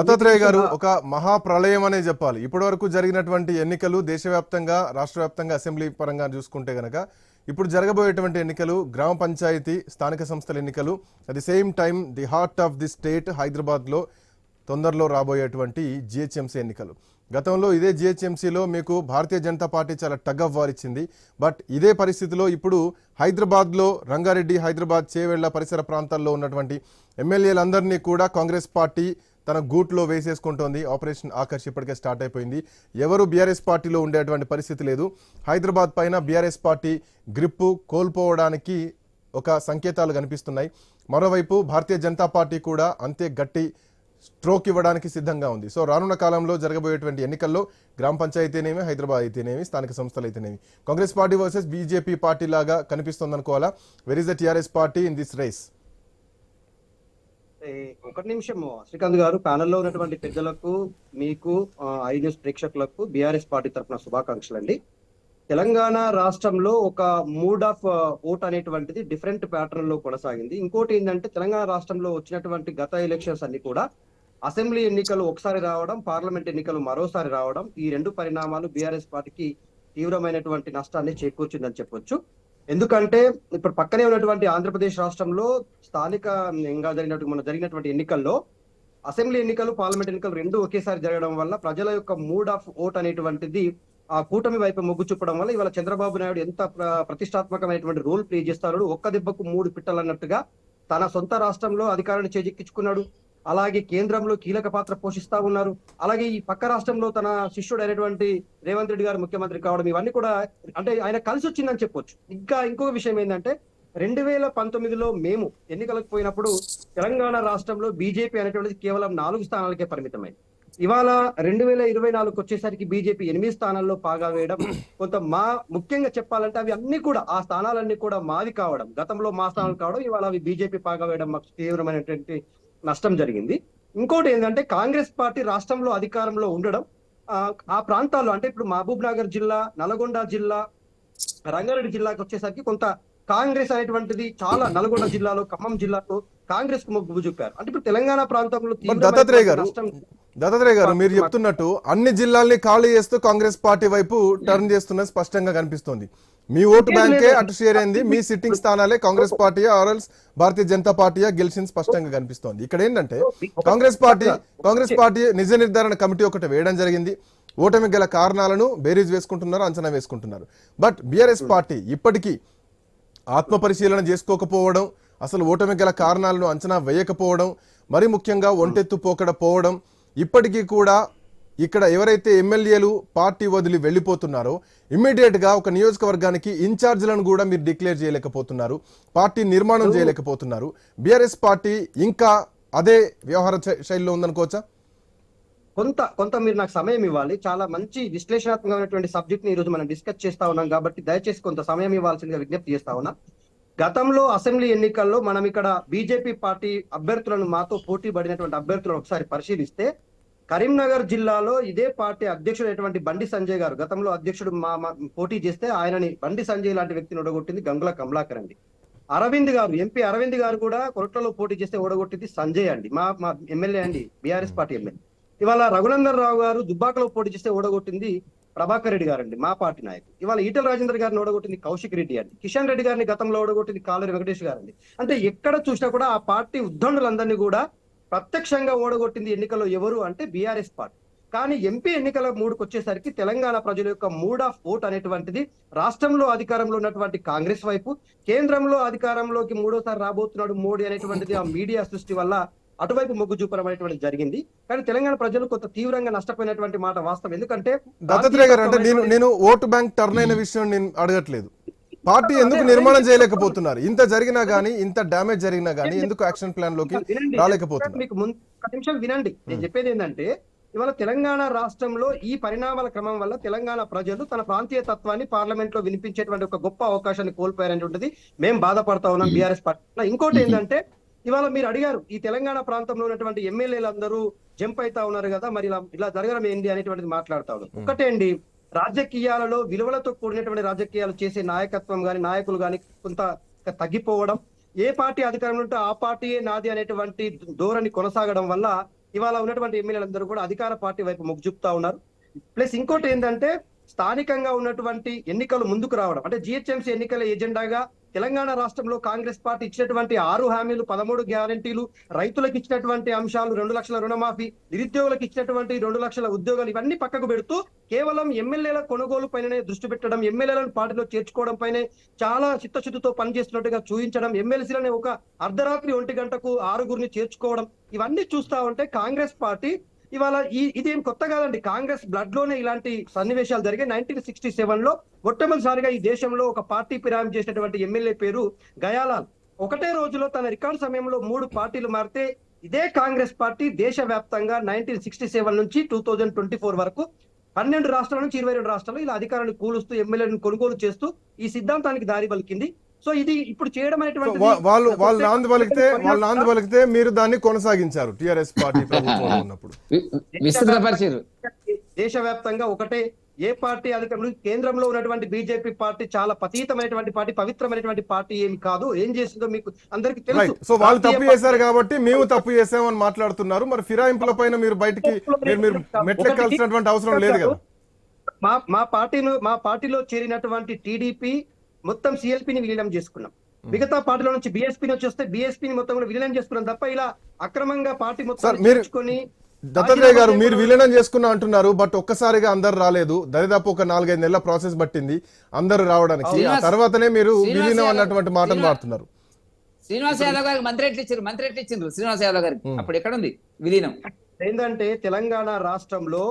దత్తాత్రేయ గారు ఒక మహాప్రళయం అనే చెప్పాలి. ఇప్పటి వరకు జరిగినటువంటి ఎన్నికలు దేశవ్యాప్తంగా రాష్ట్ర వ్యాప్తంగా అసెంబ్లీ పరంగా చూసుకుంటే గనక ఇప్పుడు జరగబోయేటువంటి ఎన్నికలు గ్రామ పంచాయతీ స్థానిక సంస్థల ఎన్నికలు at the same time the heart of the state హైదరాబాద్లో తొందరలో రాబోయేటువంటి జిహెచ్ఎంసీ ఎన్నికలు. గతంలో ఇదే జిహెచ్ఎంసీలో మీకు భారతీయ జనతా పార్టీ చాలా టగ్ ఆఫ్ వార్ ఇచ్చింది బట్ ఇదే పరిస్థితిలో ఇప్పుడు హైదరాబాద్లో రంగారెడ్డి హైదరాబాద్ చేవేళ్ళ పరిసర ప్రాంతాల్లో ఉన్నటువంటి ఎమ్మెల్యేలందరినీ కూడా కాంగ్రెస్ పార్టీ తన గూట్లో వేసేసుకుంటోంది. ఆపరేషన్ ఆకర్ష్ ఇప్పటికే స్టార్ట్ అయిపోయింది. ఎవరు బీఆర్ఎస్ పార్టీలో ఉండేటువంటి పరిస్థితి లేదు. హైదరాబాద్ పైన బీఆర్ఎస్ పార్టీ గ్రిప్పు కోల్పోవడానికి ఒక సంకేతాలు కనిపిస్తున్నాయి. మరోవైపు భారతీయ జనతా పార్టీ కూడా అంతే గట్టి స్ట్రోక్ ఇవ్వడానికి సిద్ధంగా ఉంది. సో రానున్న కాలంలో జరగబోయేటువంటి ఎన్నికల్లో గ్రామ పంచాయతీ అయితేనేమి హైదరాబాద్ అయితేనేమి స్థానిక సంస్థలు అయితేనేమి. Congress party versus BJP party లాగా కనిపిస్తుంది అనుకోవాలా where is the TRS party in this race ఒక నిమిషం శ్రీకాంత్ గారు ప్యానెల్లో ఉన్నటువంటి పెద్దలకు మీకు ఐ న్యూస్ ప్రేక్షకులకు బీఆర్ఎస్ పార్టీ తరఫున శుభాకాంక్షలు అండి తెలంగాణ రాష్ట్రంలో ఒక మూడ్ ఆఫ్ ఓట్ అనేటువంటిది డిఫరెంట్ ప్యాటర్న్లో కొనసాగింది. ఇంకోటి ఏంటంటే తెలంగాణ రాష్ట్రంలో వచ్చినటువంటి గత ఎలక్షన్స్ అన్ని కూడా అసెంబ్లీ ఎన్నికలు ఒకసారి రావడం పార్లమెంట్ ఎన్నికలు మరోసారి రావడం ఈ రెండు పరిణామాలు బీఆర్ఎస్ పార్టీకి తీవ్రమైనటువంటి నష్టాన్ని చేకూర్చిందని చెప్పొచ్చు. ఎందుకంటే ఇప్పుడు పక్కనే ఉన్నటువంటి ఆంధ్రప్రదేశ్ రాష్ట్రంలో స్థానికంగా జరిగినటువంటి మన జరిగినటువంటి ఎన్నికల్లో అసెంబ్లీ ఎన్నికలు పార్లమెంట్ ఎన్నికలు రెండు ఒకేసారి జరగడం వల్ల ప్రజల యొక్క మూడ్ ఆఫ్ ఓట్ అనేటువంటిది ఆ కూటమి వైపు మొగ్గు చూపడం వల్ల ఇవాళ చంద్రబాబు నాయుడు ఎంత ప్రతిష్టాత్మకమైనటువంటి రోల్ ప్లే చేస్తాడు ఒక్క దెబ్బకు మూడు పిట్టలు అన్నట్టుగా తన సొంత రాష్ట్రంలో అధికారాన్ని చేజెక్కించుకున్నాడు. అలాగే కేంద్రంలో కీలక పాత్ర పోషిస్తా ఉన్నారు. అలాగే ఈ పక్క రాష్ట్రంలో తన శిష్యుడు అయినటువంటి రేవంత్ రెడ్డి గారు ముఖ్యమంత్రి కావడం ఇవన్నీ కూడా అంటే ఆయన కలిసి వచ్చిందని చెప్పొచ్చు. ఇంకా ఇంకొక విషయం ఏంటంటే రెండు వేల పంతొమ్మిదిలో మేము ఎన్నికలకు పోయినప్పుడు తెలంగాణ రాష్ట్రంలో బీజేపీ అనేటువంటిది కేవలం నాలుగు స్థానాలకే పరిమితమైంది. ఇవాళ రెండు వేల ఇరవై నాలుగు వచ్చేసరికి బీజేపీ ఎనిమిది స్థానాల్లో పాగా వేయడం కొంత మా ముఖ్యంగా చెప్పాలంటే అవి అన్ని కూడా ఆ స్థానాలన్నీ కూడా మాది కావడం గతంలో మా స్థానాలు కావడం ఇవాళ అవి బీజేపీ పాగా వేయడం మాకు తీవ్రమైనటువంటి నష్టం జరిగింది. ఇంకోటి ఏంటంటే కాంగ్రెస్ పార్టీ రాష్ట్రంలో అధికారంలో ఉండడం ఆ, ప్రాంతాల్లో అంటే ఇప్పుడు మహబూబ్ నగర్ జిల్లా నల్గొండ జిల్లా రంగారెడ్డి జిల్లాకి వచ్చేసరికి కొంత కాంగ్రెస్ అనేటువంటిది చాలా నల్గొండ జిల్లాలో ఖమ్మం జిల్లాలో కాంగ్రెస్కు మొగ్గు చూపారు. అంటే ఇప్పుడు తెలంగాణ ప్రాంతంలో దత్తాత్రేయ గారు దత్తాత్రేయ గారు మీరు చెప్తున్నట్టు అన్ని జిల్లాల్ని ఖాళీ చేస్తూ కాంగ్రెస్ పార్టీ వైపు టర్న్ చేస్తున్నది స్పష్టంగా కనిపిస్తోంది. మీ ఓటు బ్యాంకే అటు షేర్ అయింది. మీ సిట్టింగ్ స్థానాలే కాంగ్రెస్ పార్టీ ఆర్ఎల్స్ భారతీయ జనతా పార్టీయా గెలిచింది స్పష్టంగా కనిపిస్తోంది. ఇక్కడ ఏంటంటే కాంగ్రెస్ పార్టీ కాంగ్రెస్ పార్టీ నిజ నిర్ధారణ కమిటీ ఒకటి వేయడం జరిగింది. ఓటమి గల కారణాలను బేరీజ్ వేసుకుంటున్నారు అంచనా వేసుకుంటున్నారు. బట్ బీఆర్ఎస్ పార్టీ ఇప్పటికీ ఆత్మ పరిశీలన చేసుకోకపోవడం అసలు ఓటమి గల కారణాలను అంచనా వేయకపోవడం మరి ముఖ్యంగా ఒంటెత్తు పోకడ పోవడం ఇప్పటికీ కూడా ఇక్కడ ఎవరైతే ఎమ్మెల్యేలు పార్టీ వదిలి వెళ్ళిపోతున్నారో ఇమ్మీడియట్గా ఒక నియోజకవర్గానికి ఇన్ఛార్జ్లను కూడా మీరు డిక్లేర్ చేయలేకపోతున్నారు పార్టీ నిర్మాణం చేయలేకపోతున్నారు. బీఆర్ఎస్ పార్టీ ఇంకా అదే వ్యవహార శై- శైలిలో ఉందనుకోవచ్చా? కొంత కొంత మీరు నాకు సమయం ఇవ్వాలి. చాలా మంచి విశ్లేషణాత్మకమైనటువంటి సబ్జెక్ట్ని ఈ రోజు మనం డిస్కస్ చేస్తా ఉన్నాం కాబట్టి దయచేసి కొంత సమయం ఇవ్వాల్సిందిగా విజ్ఞప్తి చేస్తా ఉన్నా. గతంలో అసెంబ్లీ ఎన్నికల్లో మనం ఇక్కడ బీజేపీ పార్టీ అభ్యర్థులను మాతో పోటీ పడినటువంటి అభ్యర్థులను ఒకసారి పరిశీలిస్తే కరీంనగర్ జిల్లాలో ఇదే పార్టీ అధ్యక్షుడైనటువంటి బండి సంజయ్ గారు గతంలో అధ్యక్షుడు మా పోటీ చేస్తే ఆయనని బండి సంజయ్ లాంటి వ్యక్తిని ఓడగొట్టింది గంగుల కమలాకర్ అండి. అరవింద్ గారు ఎంపీ అరవింద్ గారు కూడా కొరట్లలో పోటీ చేస్తే ఓడగొట్టింది సంజయ్ అండి. మా మా ఎమ్మెల్యే అండి బీఆర్ఎస్ పార్టీ ఎమ్మెల్యే. ఇవాళ రఘునందన్ రావు గారు దుబ్బాకలో పోటీ చేస్తే ఓడగొట్టింది ప్రభాకర్ రెడ్డి గారండి మా పార్టీ నాయకుడు. ఇవాళ ఈటల రాజేందర్ గారిని ఓడగొట్టింది కౌశిక్ రెడ్డి అండి. కిషన్ రెడ్డి గారిని గతంలో ఓడగొట్టింది కాలరి వెంకటేష్ గారండి. అంటే ఎక్కడ చూసినా కూడా ఆ పార్టీ ఉద్దండులందరినీ కూడా ప్రత్యక్షంగా ఓడగొట్టింది ఎన్నికల్లో ఎవరు అంటే బీఆర్ఎస్ పార్టీ. కానీ ఎంపీ ఎన్నికల మూడుకు వచ్చేసరికి తెలంగాణ ప్రజల యొక్క మూడ్ ఆఫ్ ఓట్ అనేటువంటిది రాష్ట్రంలో అధికారంలో ఉన్నటువంటి కాంగ్రెస్ వైపు కేంద్రంలో అధికారంలోకి మూడోసారి రాబోతున్నాడు మోడీ అనేటువంటిది ఆ మీడియా సృష్టి వల్ల అటువైపు మొగ్గు చూపడం జరిగింది. కానీ తెలంగాణ ప్రజలు కొంత తీవ్రంగా నష్టపోయినటువంటి మాట వాస్తవం. ఎందుకంటే దత్తాత్రేయ గారు అంటే నేను నేను ఓటు బ్యాంక్ టర్న్ అయిన విషయం నేను అడగట్లేదు. పార్టీ ఎందుకు నిర్మాణం చేయలేకపోతున్నారు? ఇంత జరిగినా గానీ ఇంత డ్యామేజ్ జరిగినా గానీ ఎందుకు యాక్షన్ ప్లాన్లోకి. రాలేకపోతున్నారు? మీకు ముందు ఒక నిమిషం వినండి. నేను చెప్పేది ఏంటంటే ఇవాళ తెలంగాణ రాష్ట్రంలో ఈ పరిణామాల క్రమం వల్ల తెలంగాణ ప్రజలు తన ప్రాంతీయ తత్వాన్ని పార్లమెంట్లో వినిపించేటువంటి ఒక గొప్ప అవకాశాన్ని కోల్పోయారనేటువంటిది మేము బాధపడతా ఉన్నాం బీఆర్ఎస్ పార్టీ ఇంకోటి ఏంటంటే ఇవాళ మీరు అడిగారు ఈ తెలంగాణ ప్రాంతంలో ఉన్నటువంటి ఎమ్మెల్యేలు అందరూ జంప్ అవుతా ఉన్నారు కదా మరి ఇలా ఇలా జరగడం ఏంటి అనేటువంటిది మాట్లాడుతా ఉన్నారు. ఒకటే అండి రాజకీయాలలో విలువలతో కూడినటువంటి రాజకీయాలు చేసే నాయకత్వం గాని నాయకులు గాని కొంత తగ్గిపోవడం ఏ పార్టీ అధికారంలో ఉంటే ఆ పార్టీయే నాది అనేటువంటి ధోరణి కొనసాగడం వల్ల ఇవాళ ఉన్నటువంటి ఎమ్మెల్యేలందరూ కూడా అధికార పార్టీ వైపు మొగ్గు చూపుతా ఉన్నారు. ప్లస్ ఇంకోటి ఏంటంటే స్థానికంగా ఉన్నటువంటి ఎన్నికలు ముందుకు రావడం. అంటే జిహెచ్ఎంసీ ఎన్నికల ఎజెండాగా తెలంగాణ రాష్ట్రంలో కాంగ్రెస్ పార్టీ ఇచ్చినటువంటి ఆరు హామీలు పదమూడు గ్యారంటీలు రైతులకు ఇచ్చినటువంటి అంశాలు రెండు లక్షల రుణమాఫీ నిరుద్యోగులకు ఇచ్చినటువంటి రెండు లక్షల ఉద్యోగాలు ఇవన్నీ పక్కకు పెడుతూ కేవలం ఎమ్మెల్యేల కొనుగోలు పైననే దృష్టి పెట్టడం ఎమ్మెల్యేలను పార్టీలో చేర్చుకోవడం పైనే చాలా చిత్తశుద్ధితో పనిచేస్తున్నట్టుగా చూపించడం ఎమ్మెల్సీలనే ఒక అర్ధరాత్రి ఒంటి గంటకు ఆరుగురిని చేర్చుకోవడం ఇవన్నీ చూస్తా ఉంటే కాంగ్రెస్ పార్టీ ఇవాళ ఈ ఇదేం కొత్త కాదండి. కాంగ్రెస్ బ్లడ్లోనే ఇలాంటి సన్నివేశాలు జరిగాయి. నైన్టీన్ సిక్స్టీ సెవెన్లో మొట్టమొదటిసారిగా ఈ దేశంలో ఒక పార్టీ ఫిరాయింపు చేసినటువంటి ఎమ్మెల్యే పేరు గయాలాల్. ఒకటే రోజులో తన రికార్డు సమయంలో మూడు పార్టీలు మారితే ఇదే కాంగ్రెస్ పార్టీ దేశవ్యాప్తంగా నైన్టీన్ సిక్స్టీ సెవెన్ నుంచి టూ థౌజండ్ ట్వంటీ ఫోర్ వరకు పన్నెండు రాష్ట్రాల నుంచి ఇరవై రెండు రాష్ట్రాలు ఇలా అధికారాన్ని కూలుస్తూ ఎమ్మెల్యేలను కొనుగోలు చేస్తూ ఈ సిద్ధాంతానికి దారి పలికింది. సో ఇది ఇప్పుడు చేయడం అనేటువంటి వాళ్ళు వాళ్ళు నాంది పలికితే వాళ్ళు నాంది పలికితే మీరు దాన్ని కొనసాగించారు టిఆర్ఎస్ పార్టీ ప్రభుత్వంలో ఉన్నప్పుడు. దేశవ్యాప్తంగా ఒకటే ఏ పార్టీ అధికారంలో కేంద్రంలో ఉన్నటువంటి బీజేపీ పార్టీ చాలా పతీతమైనటువంటి పార్టీ పవిత్రమైనటువంటి పార్టీ ఏమి కాదు. ఏం చేసిందో మీకు అందరికి తెలుసు. సో వాళ్ళు తప్పు చేశారు కాబట్టి మేము తప్పు చేసామని మాట్లాడుతున్నారు. మరి ఫిరాయింపుల పైన మీరు బయటికి మీరు మీరు మెట్లెక్కాల్సినటువంటి అవసరం లేదు కదా. మా మా పార్టీలో మా పార్టీలో చేరినటువంటి టీడీపీ మొత్తం సిఎల్పిని విలీనం చేసుకున్నాం. మిగతా పార్టీలో నుంచి బీఎస్పీ నుంచి వస్తే బీఎస్పీని మొత్తం కూడా విలీనం చేసుకున్నాం తప్ప ఇలా అక్రమంగా పార్టీ మొత్తం చేర్చుకొని దత్తాత్రేయ గారు మీరు విలీనం చేసుకున్నా అంటున్నారు బట్ ఒక్కసారిగా అందరు రాలేదు. దరిదాపు ఒక నాలుగైదు నెలల ప్రాసెస్ పట్టింది అందరు రావడానికి. ఆ తర్వాతనే మీరు విలీనం అన్నటువంటి మాటలు మారుతున్నారు శ్రీనివాస్ యాదవ్ గారికి మంత్రి ఎట్లు ఇచ్చారు? మంత్రి ఎట్లు ఇచ్చిండ్రు శ్రీనివాస్ యాదవ్ గారికి? అప్పుడు ఎక్కడ ఉంది విలీనం ఏంటంటే తెలంగాణ రాష్ట్రంలో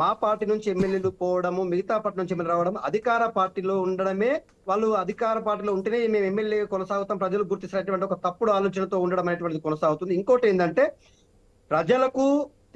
మా పార్టీ నుంచి ఎమ్మెల్యేలు పోవడము మిగతా పార్టీ నుంచి ఎమ్మెల్యే రావడం అధికార పార్టీలో ఉండడమే వాళ్ళు అధికార పార్టీలో ఉంటేనే మేము ఎమ్మెల్యే కొనసాగుతాం ప్రజలు గుర్తిస్తున్నటువంటి ఒక తప్పుడు ఆలోచనతో ఉండడం అనేటువంటిది కొనసాగుతుంది. ఇంకోటి ఏంటంటే ప్రజలకు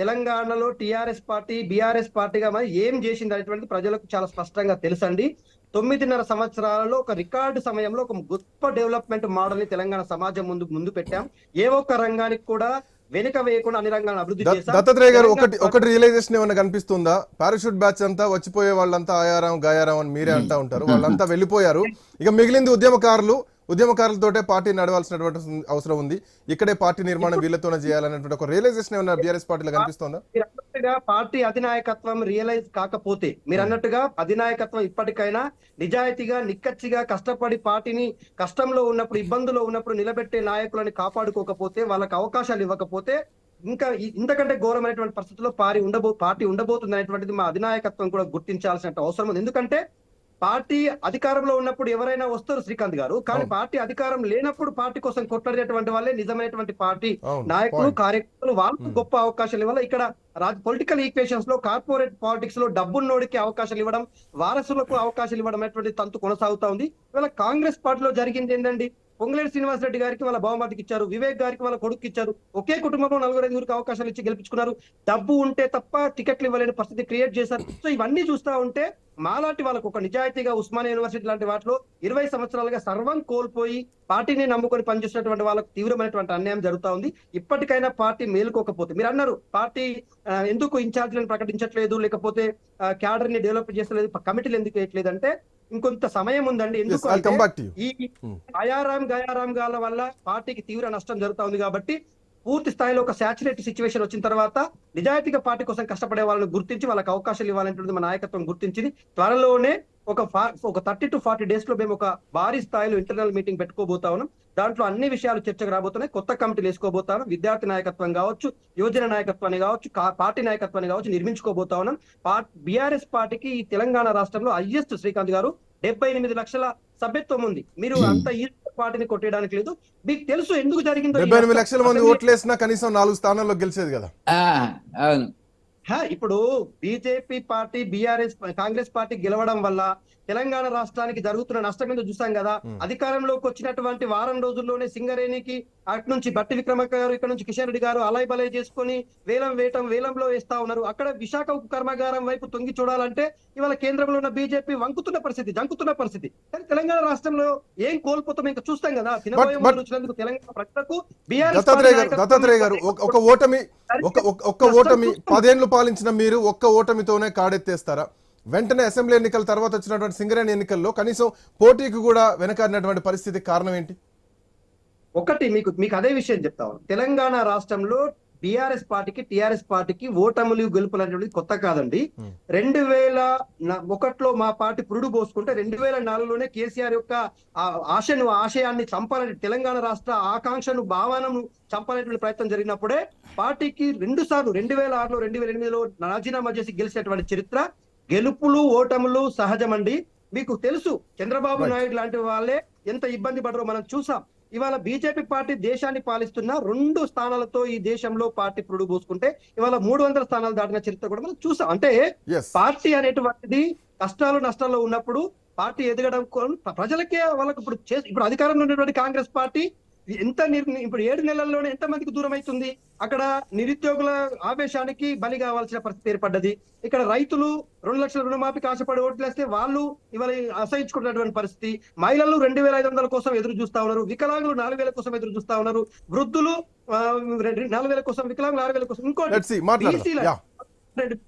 తెలంగాణలో టిఆర్ఎస్ పార్టీ బీఆర్ఎస్ పార్టీగా మరి ఏం చేసింది అనేటువంటిది ప్రజలకు చాలా స్పష్టంగా తెలుసండి. తొమ్మిదిన్నర సంవత్సరాలలో ఒక రికార్డు సమయంలో ఒక గొప్ప డెవలప్మెంట్ మోడల్ని తెలంగాణ సమాజం ముందు ముందు పెట్టాం. ఏ ఒక్క రంగానికి కూడా వెనుక వేయకుండా అన్ని రంగాలను అభివృద్ధి. దత్తాత్రేయ గారు ఒకటి ఒకటి రియలైజేషన్ ఏమైనా కనిపిస్తుందా? పారాషూట్ బ్యాచ్ అంతా వచ్చిపోయే వాళ్ళంతా ఆయారాం గాయారాం అని మీరే అంటా ఉంటారు. వాళ్ళంతా వెళ్ళిపోయారు. ఇక మిగిలింది ఉద్యమకారులు ఉద్యమకారులతోటే పార్టీ నడవాల్సినటువంటి అవసరం ఉంది. ఇక్కడే పార్టీ నిర్మాణం వీళ్ళతోనే చేయాలనేటువంటి ఒక రియలైజేషన్ ఏమైనా బీఆర్ఎస్ పార్టీలో కనిపిస్తుందా? మీరు అన్నట్టుగా పార్టీ అధినాయకత్వం రియలైజ్ కాకపోతే మీరు అన్నట్టుగా అధినాయకత్వం ఇప్పటికైనా నిజాయితీగా నిక్కచ్చిగా కష్టపడి పార్టీని కష్టంలో ఉన్నప్పుడు ఇబ్బందులో ఉన్నప్పుడు నిలబెట్టే నాయకులని కాపాడుకోకపోతే వాళ్ళకి అవకాశాలు ఇవ్వకపోతే ఇంకా ఇంతకంటే ఘోరమైనటువంటి పరిస్థితుల్లో పారి ఉండబో పార్టీ ఉండబోతుంది అనేటువంటిది మా అధినాయకత్వం కూడా గుర్తించాల్సిన అవసరం ఉంది. ఎందుకంటే పార్టీ అధికారంలో ఉన్నప్పుడు ఎవరైనా వస్తారు శ్రీకాంత్ గారు కానీ. పార్టీ అధికారం లేనప్పుడు పార్టీ కోసం కొట్లాడేటువంటి వాళ్ళే నిజమైనటువంటి పార్టీ నాయకులు. కార్యకర్తలు వాళ్ళకు గొప్ప అవకాశాలు ఇవ్వాలి ఇక్కడ పొలిటికల్ ఈక్వేషన్స్లో కార్పొరేట్ పాలిటిక్స్లో డబ్బున్నోడికి అవకాశాలు ఇవ్వడం వారసులకు అవకాశాలు ఇవ్వడం అనేటువంటి తంతు కొనసాగుతా ఉంది ఇవాళ కాంగ్రెస్ పార్టీలో జరిగింది ఏంటండి పొంగులేటి శ్రీనివాస రెడ్డి గారికి వాళ్ళ బహుమతికి ఇచ్చారు వివేక్ గారికి వాళ్ళ కొడుకు ఇచ్చారు. ఒకే కుటుంబంలో నలుగురు ఐదుగురికి అవకాశాలు ఇచ్చి గెలిపించుకున్నారు. డబ్బు ఉంటే తప్ప టికెట్లు ఇవ్వలేని పరిస్థితి క్రియేట్ చేశారు. సో ఇవన్నీ చూస్తా ఉంటే మాలాంటి వాళ్ళకు ఒక నిజాయితీగా ఉస్మానియా యూనివర్సిటీ లాంటి వాటిలో ఇరవై సంవత్సరాలుగా సర్వం కోల్పోయి పార్టీని నమ్ముకొని పనిచేస్తున్నటువంటి వాళ్ళకు తీవ్రమైనటువంటి అన్యాయం జరుగుతా ఉంది. ఇప్పటికైనా పార్టీ మేలుకోకపోతే మీరు అన్నారు పార్టీ ఎందుకు ఇన్ఛార్జీలను ప్రకటించట్లేదు లేకపోతే క్యాడర్ని డెవలప్ చేస్తలేదు కమిటీలు ఎందుకు చేయట్లేదు అంటే ఇంకొంత సమయం ఉందండి ఎందుకు. ఈ Hmm. గయారాం గయారాం గాల వల్ల పార్టీకి తీవ్ర నష్టం జరుగుతా ఉంది కాబట్టి పూర్తి స్థాయిలో ఒక సాచురేట్ సిచ్యువేషన్ వచ్చిన తర్వాత నిజాయితీగా పార్టీ కోసం కష్టపడే వాళ్ళని గుర్తించి వాళ్ళకి అవకాశాలు ఇవ్వాలనేటువంటిది మా నాయకత్వం గుర్తించింది త్వరలోనే ఒక ఒక థర్టీ టు ఫార్టీ డేస్లో మేము ఒక భారీ స్థాయిలో ఇంటర్నల్ మీటింగ్ పెట్టుకోబోతా ఉన్నాం దాంట్లో అన్ని విషయాలు చర్చకు రాబోతున్నాయి. కొత్త కమిటీలు వేసుకోబోతాను. విద్యార్థి నాయకత్వం కావచ్చు యువజన నాయకత్వాన్ని కావచ్చు పార్టీ నాయకత్వాన్ని కావచ్చు నిర్మించుకోబోతా ఉన్నాం. బీఆర్ఎస్ పార్టీకి ఈ తెలంగాణ రాష్ట్రంలో హైయెస్ట్ శ్రీకాంత్ గారు డెబ్బై ఎనిమిది లక్షల సభ్యత్వం ఉంది. మీరు అంత ఈ పార్టీని కొట్టేయడానికి లేదు. మీకు తెలుసు ఎందుకు జరిగిందో డెబ్బై ఎనిమిది. లక్షల మంది ఓట్లేసినా కనీసం నాలుగు స్థానాల్లో గెలిచేది కదా. ఆ, అవును. హా, ఇప్పుడు BJP party BRS Congress party గెలవడం వల్ల తెలంగాణ రాష్ట్రానికి జరుగుతున్న నష్టం మీద చూసాం కదా. అధికారంలోకి వచ్చినటువంటి వారం రోజుల్లోనే సింగరేణికి అటు నుంచి బట్టి విక్రమక్క గారు ఇక్కడ నుంచి కిషన్ రెడ్డి గారు అలాయ్ బలై చేసుకొని వేలం వేయటం వేలంలో వేస్తా ఉన్నారు. అక్కడ విశాఖ ఉక్కు కర్మాగారం వైపు తొంగి చూడాలంటే ఇవాళ కేంద్రంలో ఉన్న బీజేపీ వంకుతున్న పరిస్థితి జంకుతున్న పరిస్థితి. కానీ తెలంగాణ రాష్ట్రంలో ఏం కోల్పోతాం ఇంకా చూస్తాం కదా. వచ్చినందుకు తెలంగాణ ప్రజలకు బీఆర్ఎస్ దత్తాత్రేయ గారు ఒక- ఓటమి ఒక ఓటమి పదేళ్ళు పాలించిన మీరు ఒక్క ఓటమితోనే కాడెత్తేస్తారా? వెంటనే అసెంబ్లీ ఎన్నికల తర్వాత వచ్చినటువంటి సింగరేణి ఎన్నికల్లో కనీసం పోటీకి కూడా వెనకాడినటువంటి పరిస్థితి కారణం ఏంటి ఒకటి మీకు మీకు అదే విషయం చెప్తా. తెలంగాణ రాష్ట్రంలో బీఆర్ఎస్ పార్టీకి టిఆర్ఎస్ పార్టీకి ఓటములు గెలుపులు అనేటువంటిది కొత్త కాదండి Hmm. రెండు వేల ఒకటిలో మా పార్టీ పురుడు పోసుకుంటే రెండు వేల నాలుగులోనే కేసీఆర్ యొక్క ఆశను ఆశయాన్ని చంపాలని తెలంగాణ రాష్ట్ర ఆకాంక్షను భావనను చంపాలనేటువంటి ప్రయత్నం జరిగినప్పుడే పార్టీకి రెండు సార్లు రెండు వేల ఆరులో రెండు వేల ఎనిమిదిలో రాజీనామా చేసి గెలిచినటువంటి చరిత్ర గెలుపులు ఓటములు సహజమండి. మీకు తెలుసు చంద్రబాబు. నాయుడు లాంటి వాళ్ళే ఎంత ఇబ్బంది పడరో మనం చూసాం. ఇవాళ బీజేపీ పార్టీ దేశాన్ని పాలిస్తున్న రెండు స్థానాలతో ఈ దేశంలో పార్టీ పురుడు పోసుకుంటే ఇవాళ మూడు వందల స్థానాలు దాటిన చరిత్ర కూడా మనం చూసాం. అంటే పార్టీ అనేటువంటిది కష్టాలు నష్టాల్లో ఉన్నప్పుడు పార్టీ ఎదగడం కోసం ప్రజలకే వాళ్ళకి ఇప్పుడు చేసి ఇప్పుడు అధికారంలో ఉన్నటువంటి కాంగ్రెస్ పార్టీ ఎంత ఇప్పుడు ఏడు నెలల్లోనే ఎంత మందికి దూరం అవుతుంది అక్కడ నిరుద్యోగుల ఆవేశానికి బలి కావాల్సిన పరిస్థితి ఏర్పడ్డది ఇక్కడ రైతులు రెండు లక్షల రుణమాఫీకి ఆశపడి ఓట్లేస్తే వాళ్ళు ఇవాళ అసహించుకున్నటువంటి పరిస్థితి మహిళలు రెండు వేల ఐదు వందల కోసం ఎదురు చూస్తా ఉన్నారు వికలాంగులు నాలుగు వేల కోసం ఎదురు చూస్తా ఉన్నారు వృద్ధులు నాలుగు వేల కోసం వికలాంగులు ఆరు వేల కోసం ఇంకోటి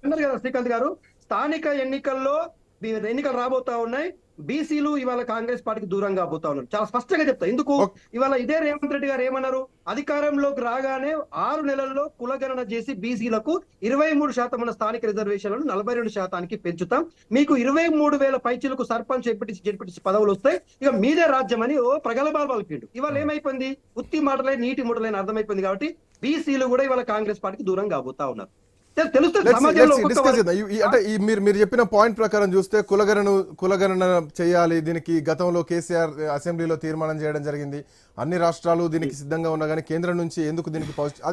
అన్నారు కదా శ్రీకాంత్ గారు స్థానిక ఎన్నికల్లో ఎన్నికలు రాబోతా ఉన్నాయి బీసీలు ఇవాళ కాంగ్రెస్ పార్టీకి దూరంగా పోతా ఉన్నారు. చాలా స్పష్టంగా చెప్తా. ఎందుకు. ఇవాళ ఇదే రేవంత్ రెడ్డి గారు ఏమన్నారు? అధికారంలోకి రాగానే ఆరు నెలల్లో కులగణన చేసి బీసీలకు ఇరవై మూడు శాతం ఉన్న స్థానిక రిజర్వేషన్లను నలభై రెండు శాతానికి పెంచుతాం. మీకు ఇరవై మూడు వేల పైచీలకు సర్పంచ్ ఎంపీటీసీ జడ్పీటీసీ పదవులు వస్తాయి ఇక మీదే రాజ్యం అని ఓ ప్రగలభాలు పలికిండు. ఇవాళ ఏమైపోయింది? ఉత్తి మాటలే నీటి ముటలైన అర్థమైపోయింది కాబట్టి బీసీలు కూడా ఇవాళ కాంగ్రెస్ పార్టీకి దూరం కాబోతా ఉన్నారు. అంటే మీరు మీరు చెప్పిన పాయింట్ ప్రకారం చూస్తే కులగణను కులగణన చేయాలి దీనికి గతంలో కేసీఆర్ అసెంబ్లీలో తీర్మానం చేయడం జరిగింది. అన్ని రాష్ట్రాలు దీనికి సిద్ధంగా ఉన్నా కానీ కేంద్రం నుంచి ఎందుకు దీనికి పాజిటివ్